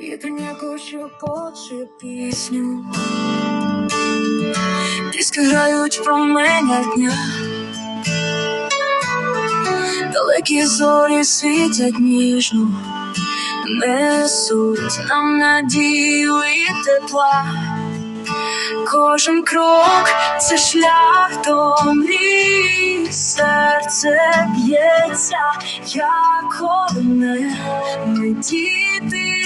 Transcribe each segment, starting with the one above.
Вітряку шепоче пісню. Диски грають про мене дня Далекі зорі світять ніжно. Несуть нам надію і тепла. Кожен крок це шлях до мрій. Серце б'ється, як одне. Діти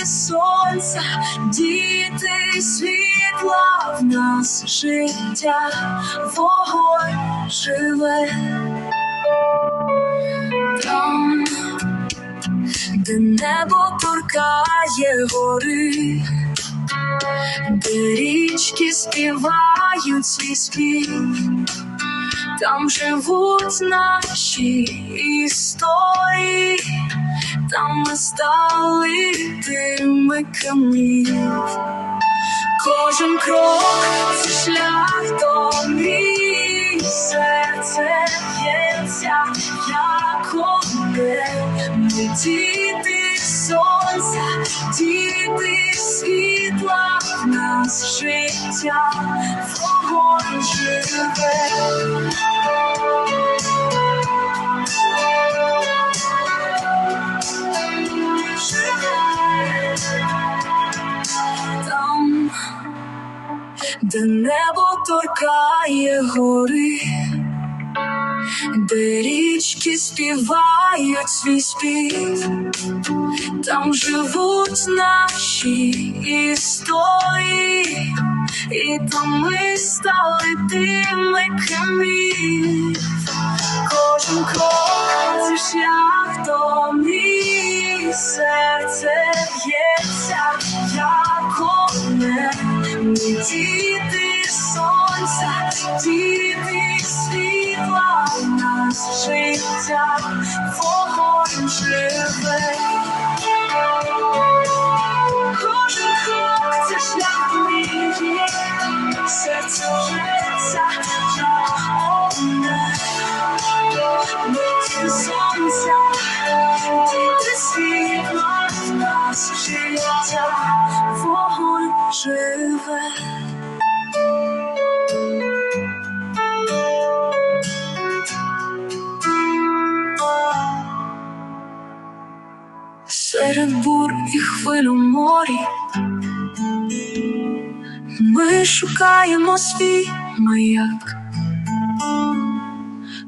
сонця, діти світла в нас життя, вогонь живе. Там, де небо торкає гори де річки співають свій спів, там живуть наші історії, ми стали тими камінь. Кожен крок це шлях до мрій, серце б'ється, як одне, ми діти сонця, діти світла, в нас життя, вогонь живе. Де небо торкає гори, де річки співають свій спів, там живуть наші історії, і там ми стали тими камінь. Кожен крок це шлях до мрій, серце б'ється, як діти сонця, діти світла, нас життя, вогонь живе. Серед бур і хвиль у морі ми шукаємо свій маяк.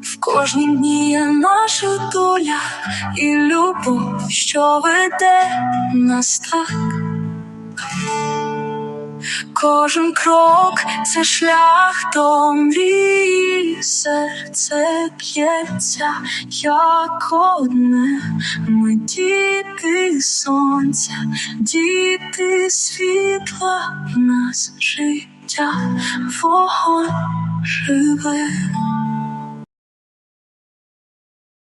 В кожній дні є наша доля і любов, що веде нас так. Кожен крок це шлях до мрії, серце б'ється, як одне. Ми діти сонця, діти світла, в нас життя, вогонь живе.